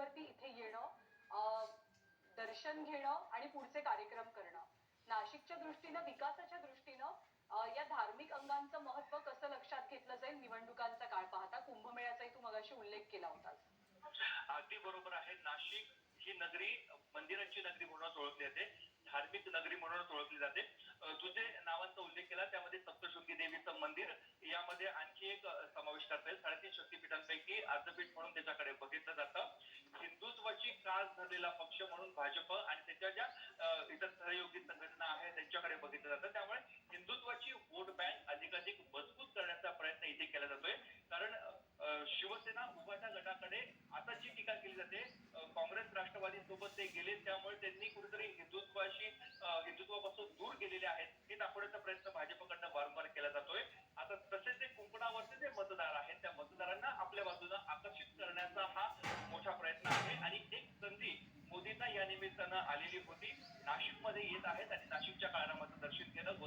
पार्श्वभूमीवरती इथे येणं दर्शन घेणं आणि पुढचे कार्यक्रम करणं. नाशिकच्या दृष्टीनं विकासाच्या दृष्टीनं या धार्मिक अंगांचं महत्त्व कसं लक्षात घेतलं जाईल निवडणुकांचा काळ पाहता? कुंभमेळ्याचाही तू मगाशी उल्लेख केला होतास. अगदी बरोबर आहे. नाशिक ही नगरी मंदिरांची नगरी म्हणूनच ओळखली जाते. धार्मिक नगरी म्हणूनच ओळखली जाते. तुझे नावांचा उल्लेख केला त्यामध्ये सप्तशृंगी देवीचं मंदिर यामध्ये आणखी एक समाविष्ट असेल साडेतीन शक्तीपीठांपैकी आर्धपीठ म्हणून त्याच्याकडे बघितलं जातं हिंदुत्वाची कास धरलेला पक्ष म्हणून भाजप आणि त्याच्या ज्या इतर सहयोगी संघटना आहेत त्यांच्याकडे बघितलं जातं. त्यामुळे हिंदुत्वाची वोट बँक अधिकाधिक मजबूत करण्याचा प्रयत्न इथे केला जातोय. कारण शिवसेना उभाटा गटाकडे आता जी टीका केली जाते. काँग्रेस राष्ट्रवादी सोबत ते गेले त्यामुळे त्यांनी कुठेतरी हिंदुत्वाशी हिंदुत्वापासून दूर गेलेले आहेत हे दाखवण्याचा प्रयत्न भाजपकडनं वारंवार केला जातोय. आता तसेच जे कुंकणावरचे जे मतदार आहेत त्या या निमित्तानं आलेली होती. नाशिकमध्ये येत आहेत आणि नाशिकच्या काळामध्ये दर्शन घेणं